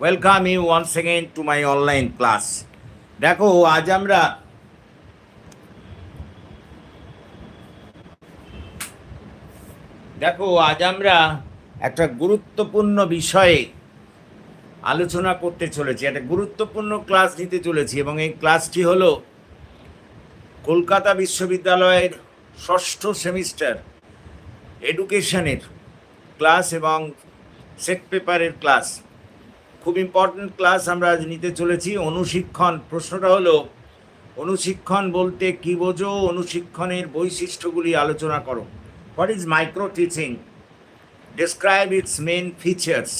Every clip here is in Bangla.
Welcome you once second to my online class দেখো, আজ আমরা দেখো, আজ আমরা একটা গুরুত্বপূর্ণ বিষয়ে আলোচনা করতে চলেছি, একটা গুরুত্বপূর্ণ ক্লাস নিতে চলেছি এবং এই ক্লাসটি হলো কলকাতা বিশ্ববিদ্যালয়ের ষষ্ঠ সেমিস্টার এডুকেশনের ক্লাস এবং সেট পেপারের ক্লাস খুব ইম্পর্ট্যান্ট ক্লাস আমরা আজ নিতে চলেছি। অনুশিক্ষণ, প্রশ্নটা হলো, অনুশিক্ষণ বলতে কী বোঝো? অনুশিক্ষণের বৈশিষ্ট্যগুলি আলোচনা করো। What is micro teaching describe its main features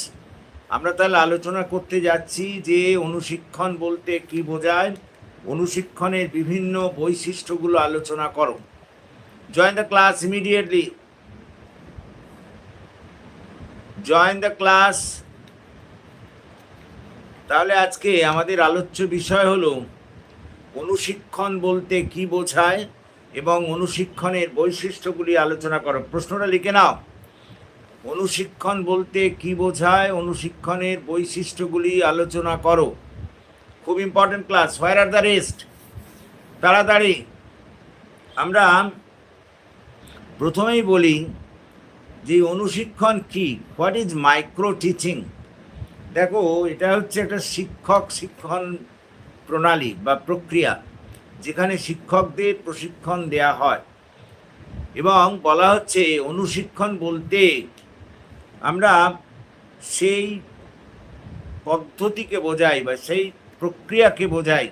আমরা তাহলে আলোচনা করতে যাচ্ছি যে অনুশিক্ষণ বলতে কি বোঝায়? অনুশিক্ষণের বিভিন্ন বৈশিষ্ট্যগুলো আলোচনা করো। Join the class immediately join the class তাহলে আজকে আমাদের আলোচ্য বিষয় হলো অনুশিক্ষণ বলতে কি বোঝায় এবং অনুশিক্ষণের বৈশিষ্ট্যগুলি আলোচনা করো। প্রশ্নটা লিখে নাও। অনুশিক্ষণ বলতে কি বোঝায়? অনুশিক্ষণের বৈশিষ্ট্যগুলি আলোচনা করো। খুব important class where are the rest তাড়াতাড়ি। আমরা প্রথমেই বলি যে অনুশিক্ষণ কি? হোয়াট ইজ মাইক্রো টিচিং দেখো, এটা হচ্ছে একটা শিক্ষক শিক্ষণ প্রণালী বা প্রক্রিয়া, যেখানে শিক্ষকদের প্রশিক্ষণ দেয়া হয়। এবং বলা হচ্ছে, অনুশিক্ষণ বলতে আমরা সেই পদ্ধতিকে বোঝাই বা সেই প্রক্রিয়াকে বোঝাই,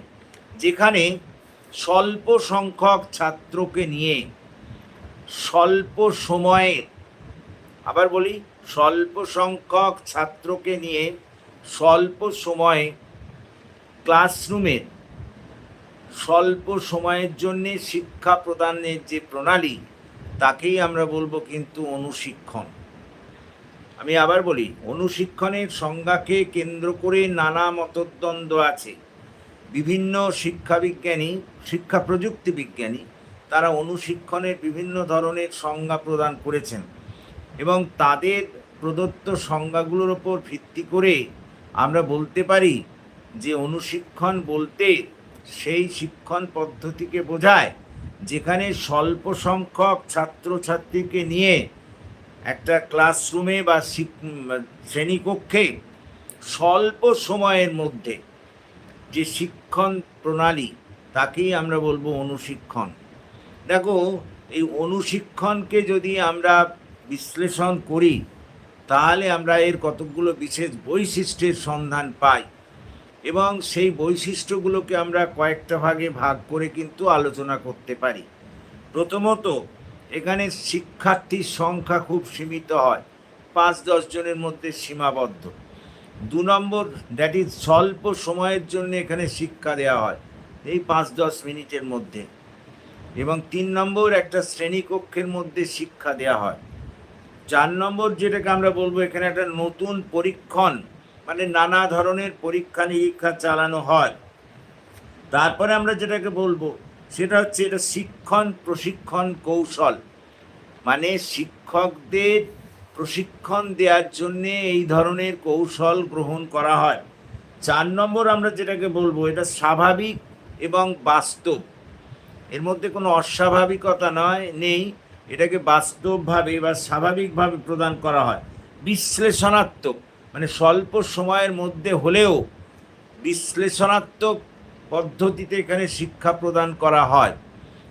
যেখানে স্বল্প সংখ্যক ছাত্রকে নিয়ে স্বল্প সময়ে, আবার বলি, স্বল্প সংখ্যক ছাত্রকে নিয়ে স্বল্প সময়ে ক্লাসরুমে স্বল্প সময়ের জন্যে শিক্ষা প্রদানের যে প্রণালী, তাকেই আমরা বলব কিন্তু অনুশিক্ষণ। আমি আবার বলি, অনুশিক্ষণের সংজ্ঞাকে কেন্দ্র করে নানা মতদ্বন্দ্ব আছে। বিভিন্ন শিক্ষা বিজ্ঞানী শিক্ষা প্রযুক্তি বিজ্ঞানী, তারা অনুশিক্ষণের বিভিন্ন ধরনের সংজ্ঞা প্রদান করেছেন এবং তাদের প্রদত্ত সংজ্ঞাগুলোর ওপর ভিত্তি করে আমরা বলতে পারি যে অনুশিক্ষণ বলতে সেই শিক্ষণ পদ্ধতিকে বোঝায়, যেখানে স্বল্প সংখ্যক ছাত্রছাত্রীকে নিয়ে একটা ক্লাসরুমে বা শ্রেণীকক্ষে স্বল্প সময়ের মধ্যে যে শিক্ষণ প্রণালী, তাকেই আমরা বলব অনুশিক্ষণ। দেখো, এই অনুশিক্ষণকে যদি আমরা বিশ্লেষণ করি তাহলে আমরা এর কতকগুলো বিশেষ বৈশিষ্ট্যের সন্ধান পাই। এবং সেই বৈশিষ্ট্যগুলোকে আমরা কয়েকটা ভাগে ভাগ করে কিন্তু আলোচনা করতে পারি। প্রথমত, এখানে শিক্ষার্থীর সংখ্যা খুব সীমিত হয়, পাঁচ দশ জনের মধ্যে সীমাবদ্ধ। দু নম্বর দ্যাট ইজ স্বল্প সময়ের জন্য এখানে শিক্ষা দেওয়া হয়, এই পাঁচ দশ মিনিটের মধ্যে। এবং তিন নম্বর, একটা শ্রেণীকক্ষের মধ্যে শিক্ষা দেওয়া হয়। চার নম্বর যেটাকে আমরা বলব, এখানে একটা নতুন পরীক্ষণ মানে নানা ধরনের পরীক্ষা নিরীক্ষা চালানো হয়। তারপরে আমরা যেটাকে বলব, সেটা হচ্ছে এটা শিক্ষণ প্রশিক্ষণ কৌশল। মানে শিক্ষকদের প্রশিক্ষণ দেওয়ার জন্যে এই ধরনের কৌশল গ্রহণ করা হয়। চার নম্বর আমরা যেটাকে বলব, এটা স্বাভাবিক এবং বাস্তব। এর মধ্যে কোনো অস্বাভাবিকতা নয়, নেই। এটাকে বাস্তবভাবে বা স্বাভাবিকভাবে প্রদান করা হয়। বিশ্লেষণাত্মক মানে স্বল্প সময়ের মধ্যে হলেও বিশ্লেষণাত্মক পদ্ধতিতে এখানে শিক্ষা প্রদান করা হয়।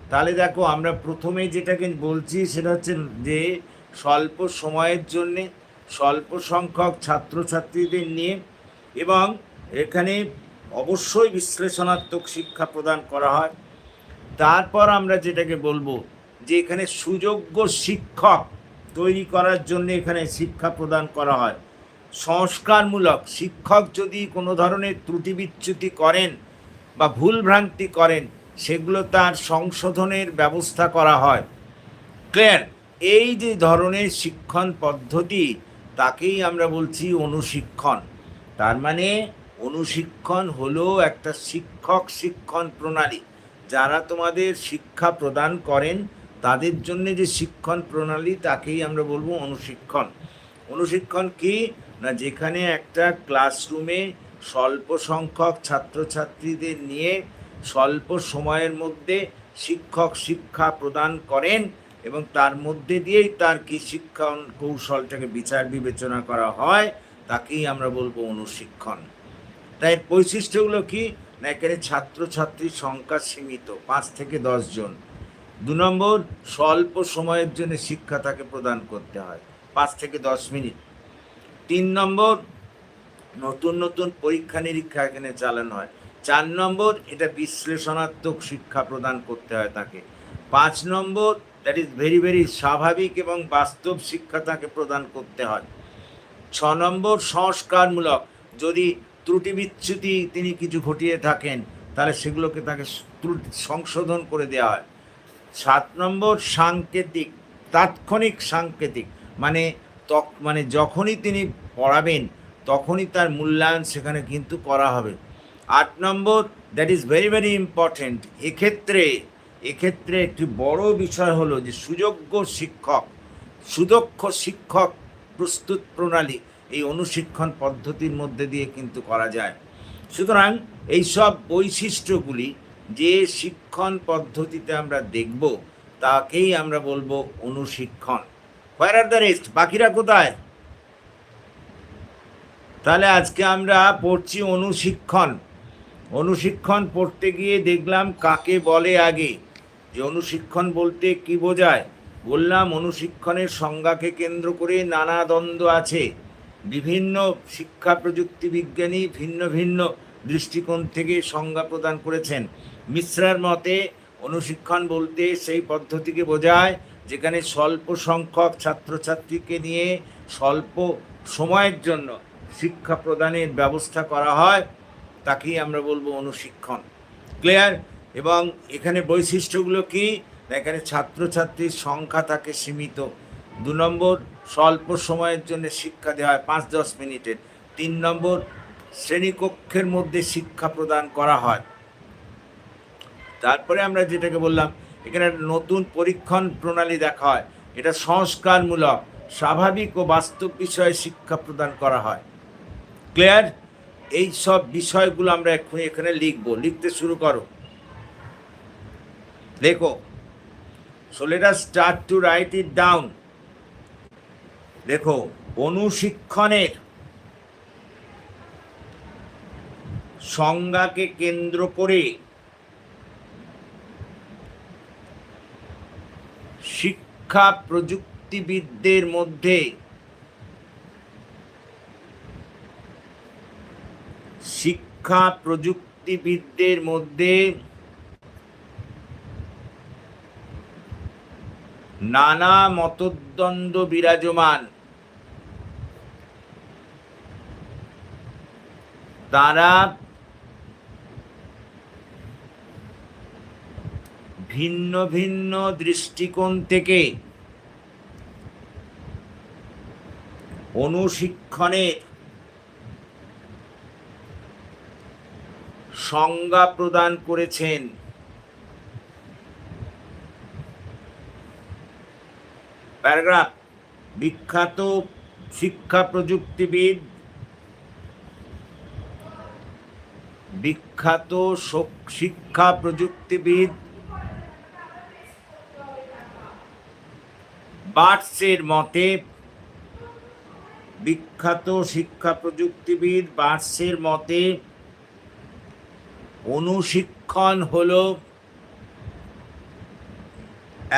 তাহলে দেখো, আমরা প্রথমে যেটাকে বলছি সেটা হচ্ছে যে স্বল্প সময়ের জন্যে স্বল্প সংখ্যক ছাত্রছাত্রীদের নিয়ে এবং এখানে অবশ্যই বিশ্লেষণাত্মক শিক্ষা প্রদান করা হয়। তারপর আমরা যেটাকে বলব যে এখানে সুযোগ্য শিক্ষক তৈরি করার জন্য এখানে শিক্ষা প্রদান করা হয়। সংস্কারমূলক শিক্ষক যদি কোনো ধরনের ত্রুটি বিচ্যুতি করেন বা ভুলভ্রান্তি করেন, সেগুলো তার সংশোধনের ব্যবস্থা করা হয়। ক্লিয়ার এই যে ধরনের শিক্ষণ পদ্ধতি, তাকেই আমরা বলছি অনুশিক্ষণ। তার মানে অনুশিক্ষণ হলো একটা শিক্ষক শিক্ষণ প্রণালী। যারা তোমাদের শিক্ষা প্রদান করেন তাদের জন্য যে শিক্ষণ প্রণালী, তাকেই আমরা বলব অনুশিক্ষণ। অনুশিক্ষণ কি? না, যেখানে একটা ক্লাসরুমে স্বল্প সংখ্যক ছাত্রছাত্রীদের নিয়ে স্বল্প সময়ের মধ্যে শিক্ষক শিক্ষা প্রদান করেন এবং তার মধ্যে দিয়েই তার কি শিক্ষা কৌশলটাকে বিচার বিবেচনা করা হয়, তাকেই আমরা বলব অনুশিক্ষণ। তাই বৈশিষ্ট্যগুলো কি? না, এখানে ছাত্রছাত্রীর সংখ্যা সীমিত, পাঁচ থেকে দশ জন। দু নম্বর, স্বল্প সময়ের জন্য শিক্ষা তাকে প্রদান করতে হয়, পাঁচ থেকে দশ মিনিট। তিন নম্বর, নতুন নতুন পরীক্ষা নিরীক্ষা এখানে চালানো হয়। চার নম্বর, এটা বিশ্লেষণাত্মক শিক্ষা প্রদান করতে হয় তাকে। পাঁচ নম্বর দ্যাট ইজ ভেরি ভেরি স্বাভাবিক এবং বাস্তব শিক্ষা তাকে প্রদান করতে হয়। ছ নম্বর, সংস্কারমূলক। যদি ত্রুটি বিচ্যুতি তিনি কিছু ঘটিয়ে থাকেন, তাহলে সেগুলোকে তাকে ত্রুটি সংশোধন করে দেওয়া হয়। সাত নম্বর সাংকেতিক, তাৎক্ষণিক সাংকেতিক। মানে তক মানে যখনই তিনি পড়াবেন, তখনই তার মূল্যায়ন সেখানে কিন্তু করা হবে। আট নম্বর that is very very important এক্ষেত্রে এক্ষেত্রে একটি বড় বিষয় হলো যে সুযোগ্য শিক্ষক, সুদক্ষ শিক্ষক প্রস্তুত প্রণালী এই অনুশিক্ষণ পদ্ধতির মধ্যে দিয়ে কিন্তু করা যায়। সুতরাং এইসব বৈশিষ্ট্যগুলি যে শিক্ষণ পদ্ধতিতে আমরা দেখব, তাকেই আমরা বলব অনুশিক্ষণ। হোয়ার আর দ্য রেস্ট বাকিরা কোথায়? তাহলে আজকে আমরা পড়ছি অনুশিক্ষণ। অনুশিক্ষণ পড়তে গিয়ে দেখলাম কাকে বলে আগে। যে অনুশিক্ষণ বলতে কি বোঝায়? বললাম অনুশিক্ষণের সংজ্ঞাকে কেন্দ্র করে নানা দ্বন্দ্ব আছে। বিভিন্ন শিক্ষা প্রযুক্তি বিজ্ঞানী ভিন্ন ভিন্ন দৃষ্টিকোণ থেকে সংজ্ঞা প্রদান করেছেন। মিশ্রার মতে অনুশিক্ষণ বলতে সেই পদ্ধতিকে বোঝায় যেখানে স্বল্প সংখ্যক ছাত্রছাত্রীকে নিয়ে স্বল্প সময়ের জন্য শিক্ষা প্রদানের ব্যবস্থা করা হয়, তাকেই আমরা বলব অনুশিক্ষণ। ক্লিয়ার? এবং এখানে বৈশিষ্ট্যগুলো কি? এখানে ছাত্রছাত্রীর সংখ্যা থাকে সীমিত। দু নম্বর, স্বল্প সময়ের জন্য শিক্ষা দেওয়া হয় পাঁচ দশ মিনিটের। তিন নম্বর, শ্রেণীকক্ষের মধ্যে শিক্ষা প্রদান করা হয়। তারপরে আমরা যেটাকে বললাম, এখানে নতুন পরীক্ষণ প্রণালী দেখা হয়। এটা সংস্কারমূলক, স্বাভাবিক ও বাস্তব বিষয়ে শিক্ষা প্রদান করা হয়। ক্লিয়ার? এই সব বিষয়গুলো আমরা এক্ষুনি এখানে লিখব। লিখতে শুরু করো। লেখো। So start to write it down দেখো অনুশিক্ষণের সংজ্ঞাকে কেন্দ্র করে শিক্ষা প্রযুক্তিবিদদের মধ্যে শিক্ষা প্রযুক্তিবিদদের মধ্যে নানা মতদ্বন্দ্ব বিরাজমান। তারা ভিন্ন ভিন্ন দৃষ্টিকোণ থেকে অনুশিক্ষণের সংজ্ঞা প্রদান করেছেন। প্যারাগ্রাফ, বিখ্যাত শিক্ষা প্রযুক্তিবিদ, বিখ্যাত শিক্ষা প্রযুক্তিবিদ বার্টসের মতে, বিখ্যাত শিক্ষা প্রযুক্তিবিদ বার্টসের মতে, অনুশিক্ষণ হল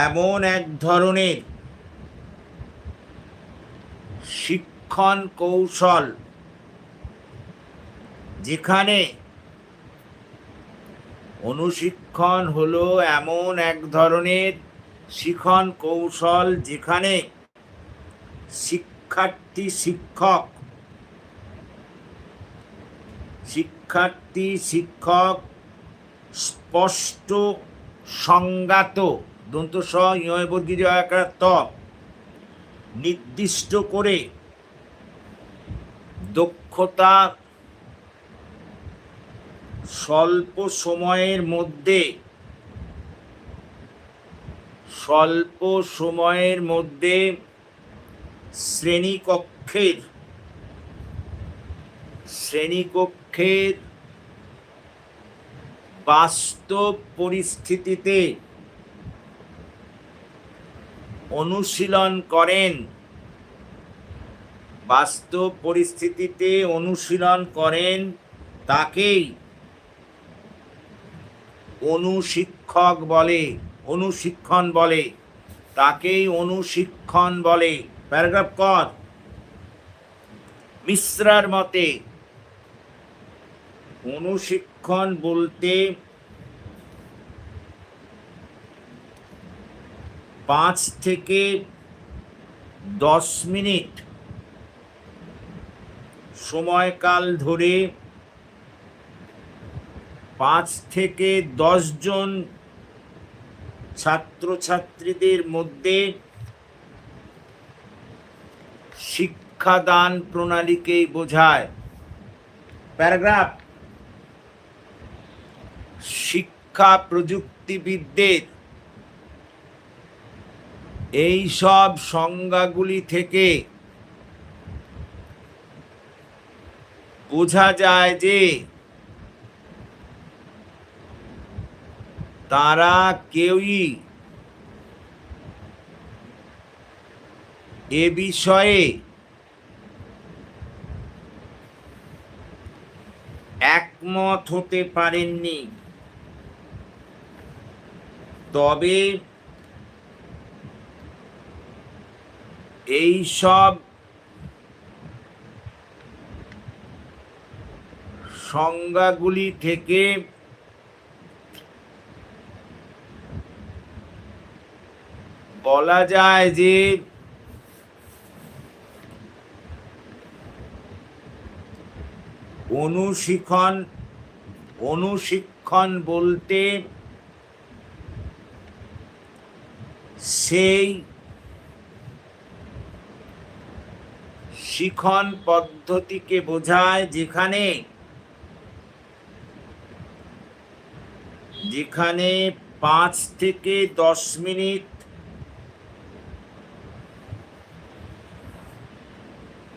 এমন এক ধরনের শিক্ষণ কৌশল যেখানে অনুশিক্ষণ হলো এমন এক ধরনের শিখন কৌশল যেখানে শিক্ষার্থী শিক্ষক শিক্ষার্থী শিক্ষক স্পষ্ট সংজ্ঞাত, দন্ত স ইয়বর্গীয় নির্দিষ্ট করে দক্ষতা স্বল্প সময়ের মধ্যে স্বল্প সময়ের মধ্যে শ্রেণীকক্ষের শ্রেণীকক্ষের বাস্তব পরিস্থিতিতে অনুশীলন করেন। বাস্তব পরিস্থিতিতে অনুশীলন করেন তাকেই অনুশিক্ষক বলে। অনুশিক্ষণ বলে। তাকেই অনুশিক্ষণ বলে। প্যারাগ্রাফ কর। মিশ্রার মতে, অনুশিক্ষণ বলতে পাঁচ থেকে দশ মিনিট। সময়কাল ধরে পাঁচ থেকে জন ছাত্রছাত্রীদের মধ্যে শিক্ষাদান প্রণালীকেই বোঝায়। প্যারাগ্রাফ। শিক্ষা প্রযুক্তিবিদদের এই সব সংজ্ঞাগুলি থেকে বোঝা যায় যে তারা কেউই এ বিষয়ে একমত হতে পারেননি। তবে এই সব সংজ্ঞাগুলি থেকে বলা যায় যে অনুশিক্ষণ অনুশিক্ষণ বলতে সেই শিখন পদ্ধতিকে বোঝায় যেখানে যেখানে পাঁচ থেকে দশ মিনিট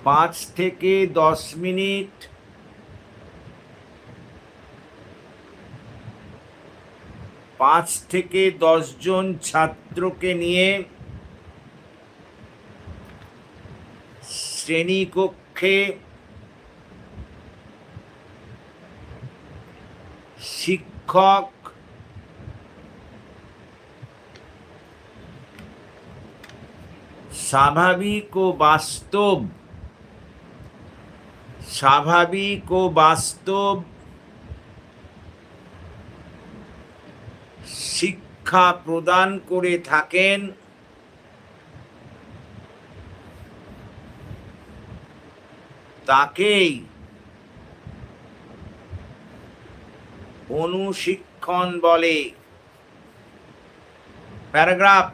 পাঁচ থেকে দশ মিনিট। পাঁচ থেকে জন ছাত্রকে নিয়ে শ্রেণীকক্ষে শিক্ষক স্বাভাবিক ও বাস্তব স্বাভাবিক ও বাস্তব শিক্ষা প্রদান করে থাকেন। তাকেই অনুশিক্ষণ বলে। প্যারাগ্রাফ।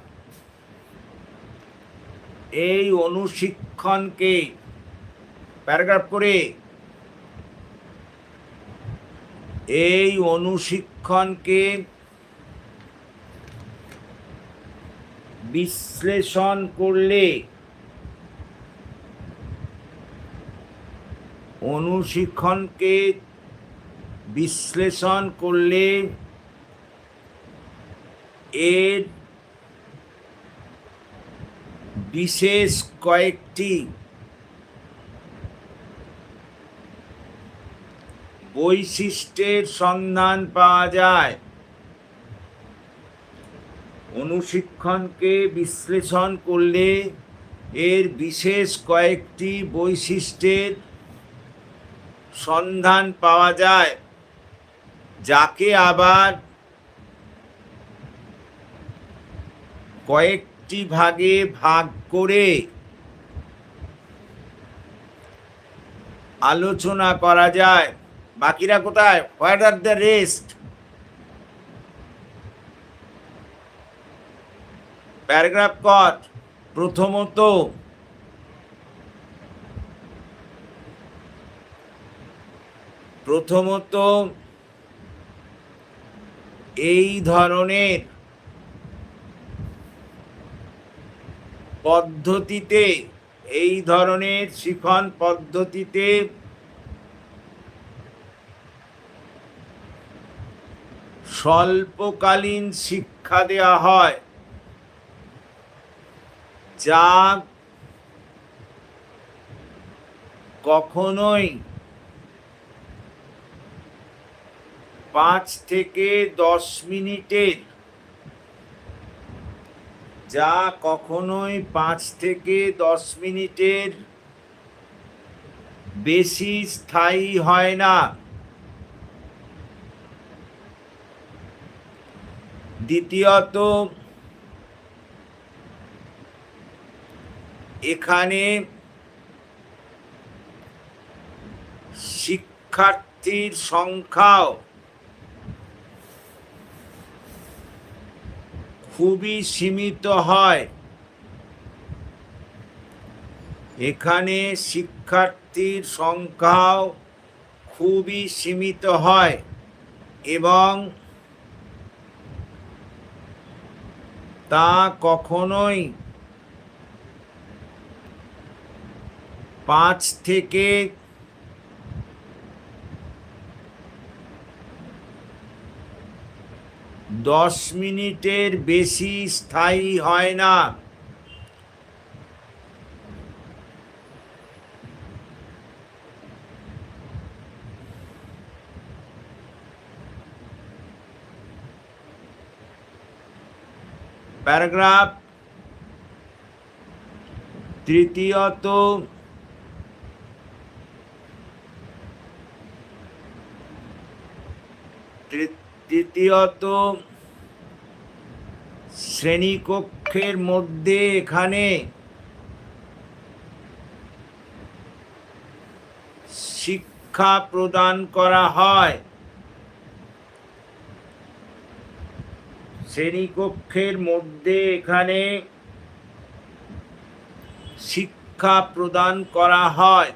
এই অনুশিক্ষণকে প্যারাগ্রাফ করে। এই অনুশিক্ষণকে বিশ্লেষণ করলে অনুশিক্ষণকে বিশ্লেষণ করলে এর বিশেষ কয়েকটি বৈশিষ্ট্যের সন্ধান পাওয়া যায়। অনুশিক্ষণকে বিশ্লেষণ করলে এর বিশেষ কয়েকটি বৈশিষ্ট্যের সন্ধান পাওয়া যায়, যাকে আবার কয়েকটি ভাগে ভাগ করে আলোচনা করা যায়। বাকিরা কোথায়? What are the rest paragraph কট প্রথমত প্রথমত এই ধরনের পদ্ধতিতে, এই ধরনের শিখন পদ্ধতিতে স্বল্পকালীন শিক্ষা দেওয়া হয়। যা কখনোই পাঁচ থেকে দশ মিনিটের, যা কখনোই পাঁচ থেকে দশ মিনিটের বেশি স্থায়ী হয় না। দ্বিতীয়ত এখানে শিক্ষার্থীর সংখ্যাও খুবই সীমিত হয়। এখানে শিক্ষার্থীর সংখ্যাও খুবই সীমিত হয় এবং তা কখনোই পাঁচ থেকে দশ মিনিটের বেশি স্থায়ী হয় না। প্যারাগ্রাফ তৃতীয়ত তৃতীয়ত শ্রেণীকক্ষের মধ্যে এখানে শিক্ষা প্রদান করা হয়। শ্রেণীকক্ষের মধ্যে এখানে শিক্ষা প্রদান করা হয়।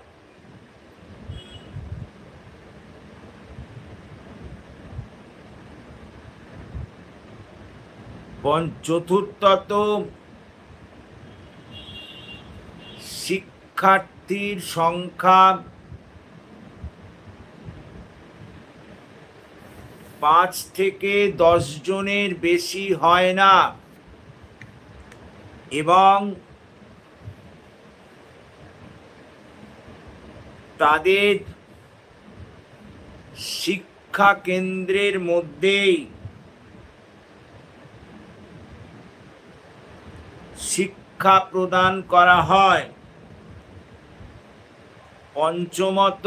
চতুর্থত শিক্ষার্থীর সংখ্যা পাঁচ থেকে দশ জনের বেশি হয় না। এবং তাদের শিক্ষা কেন্দ্রের মধ্যেই শিক্ষা প্রদান করা হয়। পঞ্চমত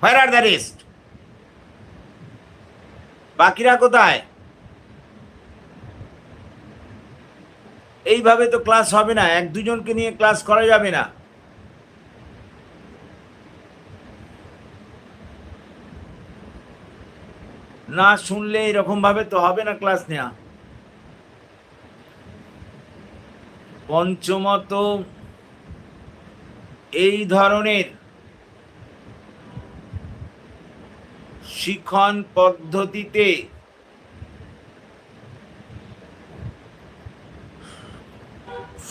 হোয়ার আর দ্য রেস্ট বাকিরা কোথায়? এইভাবে তো ক্লাস হবে না, এক দুজনকে নিয়ে ক্লাস করা যাবে না। না শুনলে এরকম ভাবে তো হবে না ক্লাস নেওয়া পঞ্চমত, এই ধরনের শিখন পদ্ধতিতে?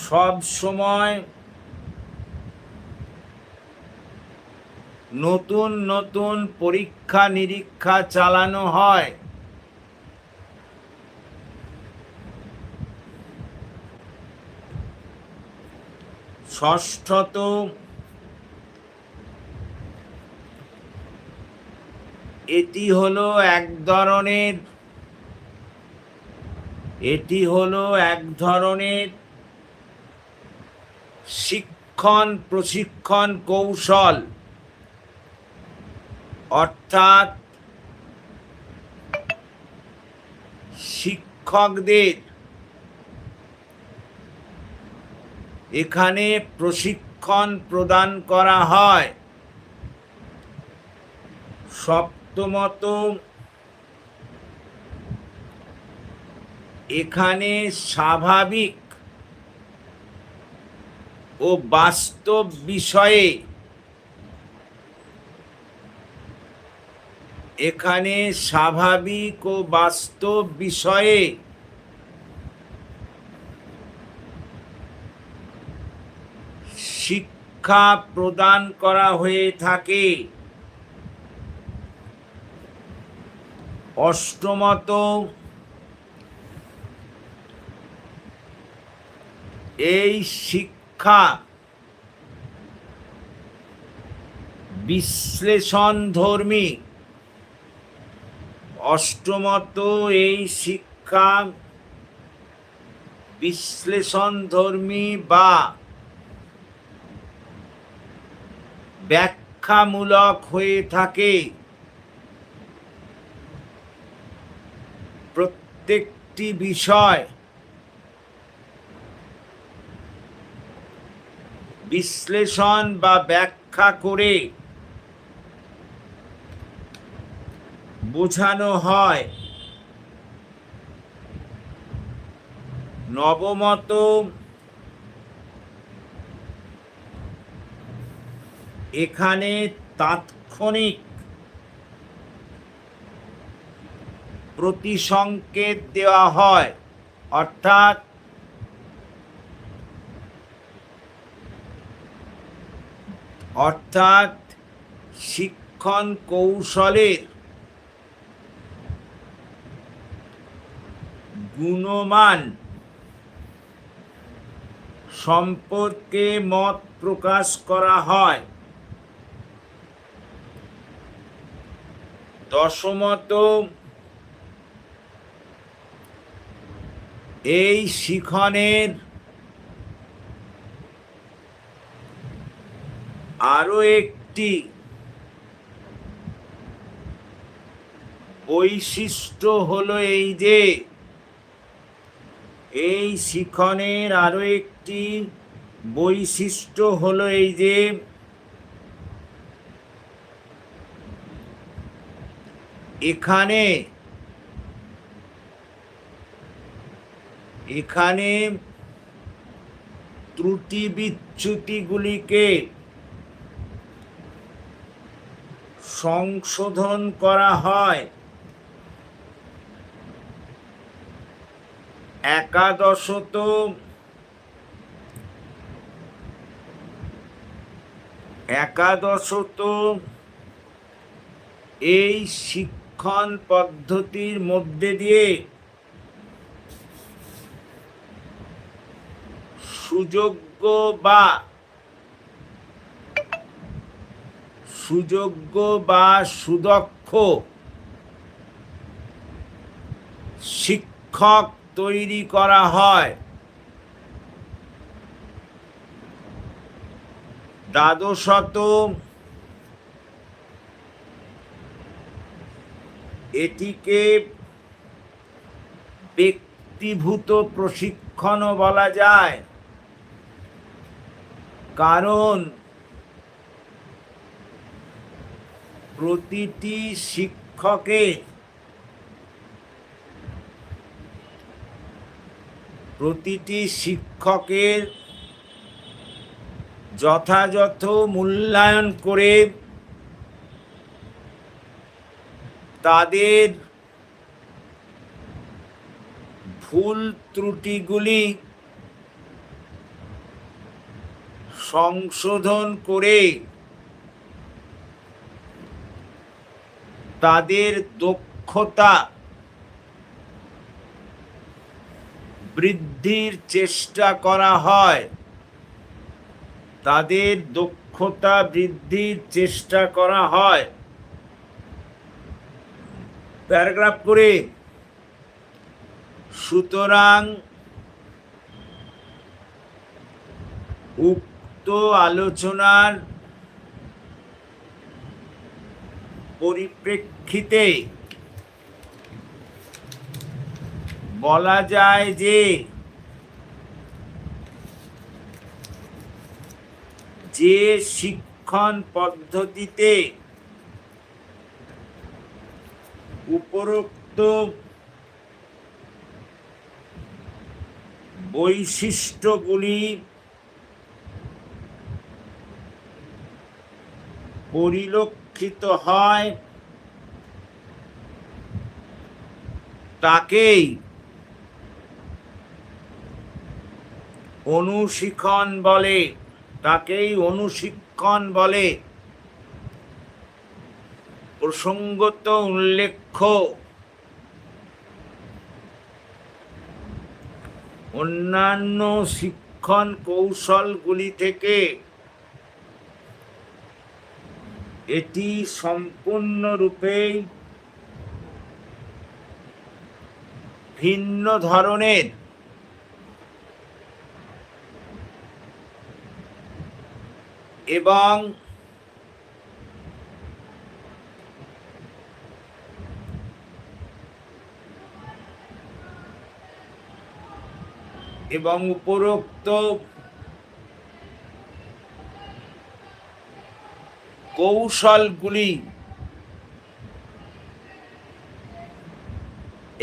সব সময় নতুন নতুন পরীক্ষা নিরীক্ষা চালানো হয়। ষষ্ঠত এটি হলো এক ধরনের, এটি হলো এক ধরনের শিক্ষণ প্রশিক্ষণ কৌশল। অর্থাৎ শিক্ষকদের এখানে প্রশিক্ষণ প্রদান করা হয়। সপ্তমত এখানে স্বাভাবিক ও বাস্তব বিষয়ে এখানে স্বাভাবিক ও বাস্তব বিষয়ে শিক্ষা প্রদান করা হয়ে থাকে। অষ্টমত এই শিক্ষা বিশ্লেষণ ধর্মী অষ্টমত এই শিক্ষা বিশ্লেষণ ধর্মী বা ব্যাখ্যামূলক হয়ে থাকে। প্রত্যেকটি বিষয় বিশ্লেষণ বা ব্যাখ্যা করে বোঝানো হয়। নবমত এখানে তাৎক্ষণিক প্রতিসংকেত দেওয়া হয়। অর্থাৎ অর্থাৎ শিক্ষণ কৌশলের গুণমান সম্পর্কে মত প্রকাশ করা হয়। দশমত এই শিখনের আরও একটি বৈশিষ্ট্য হলো এই যে, এই শিখনের আরও একটি বৈশিষ্ট্য হলো এই যে, এখানে এখানে ত্রুটি বিচ্যুতিগুলিকে সংশোধন করা হয়। একাদশত একাদশত এই শিক্ষণ পদ্ধতির মধ্যে দিয়ে সুযোগ্য বা সুযোগ্য বা সুদক্ষ শিক্ষক তৈরি করা হয়। দ্বাদশত এটিকে ব্যক্তিভূত প্রশিক্ষণও বলা যায়। কারণ প্রতিটি শিক্ষকের প্রতিটি শিক্ষকের যথাযথ মূল্যায়ন করে তাদের ভুল ত্রুটিগুলি সংশোধন করে তাদের দক্ষতা বৃদ্ধির চেষ্টা করা হয়। তাদের দক্ষতা বৃদ্ধির চেষ্টা করা হয়। প্যারাগ্রাফ করে, সুতরাং উক্ত আলোচনার পরিপ্রেক্ষিতে বলা যায় যে যে শিক্ষণ পদ্ধতিতে উপরোক্ত বৈশিষ্ট্যগুলি পরিলক্ষিত হয় তাকেই অনুশিক্ষণ বলে তাকেই অনুশিক্ষণ বলে। প্রসঙ্গত উল্লেখ্য অন্যান্য শিক্ষণ কৌশলগুলি থেকে এটি সম্পূর্ণরূপেই ভিন্ন ধরনের। এবং এবং উপরোক্ত কৌশলগুলি।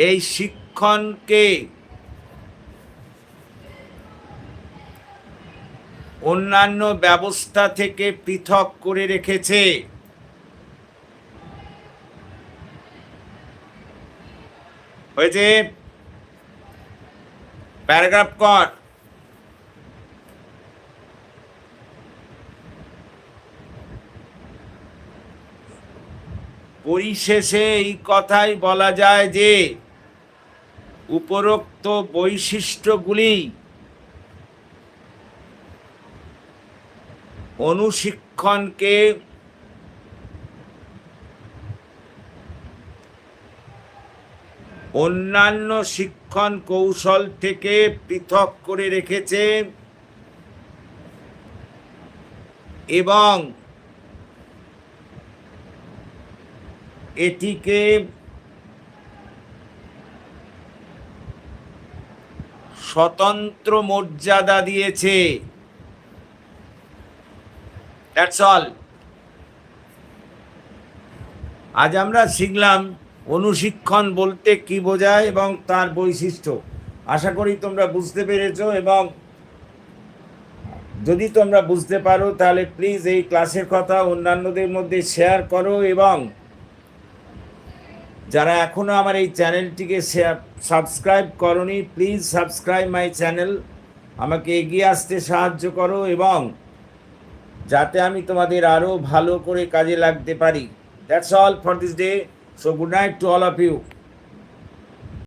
এই শিক্ষণকে অন্যান্য ব্যবস্থা থেকে পৃথক করে রেখেছে। হয়েছে? প্যারাগ্রাফ কর। পরিশেষে এই কথাই বলা যায় যে, উপরোক্ত বৈশিষ্ট্যগুলি অনুশিক্ষণকে অন্যান্য শিক্ষণ কৌশল থেকে পৃথক করে রেখেছে এবং এটিকে স্বতন্ত্র মর্যাদা দিয়েছে অল আজ আমরা শিখলাম অনুশিক্ষণ বলতে কি বোঝায় এবং তার বৈশিষ্ট্য। আশা করি তোমরা বুঝতে পেরেছ এবং যদি তোমরা বুঝতে পারো তাহলে প্লিজ এই ক্লাসের কথা অন্যান্যদের মধ্যে শেয়ার করো এবং যারা এখনও আমার এই চ্যানেলটিকে সাবস্ক্রাইব করনি প্লিজ সাবস্ক্রাইব মাই চ্যানেল আমাকে এগিয়ে আসতে সাহায্য করো এবং যাতে আমি তোমাদের আরও ভালো করে কাজে লাগতে পারি। That's all for this day so good night to all of you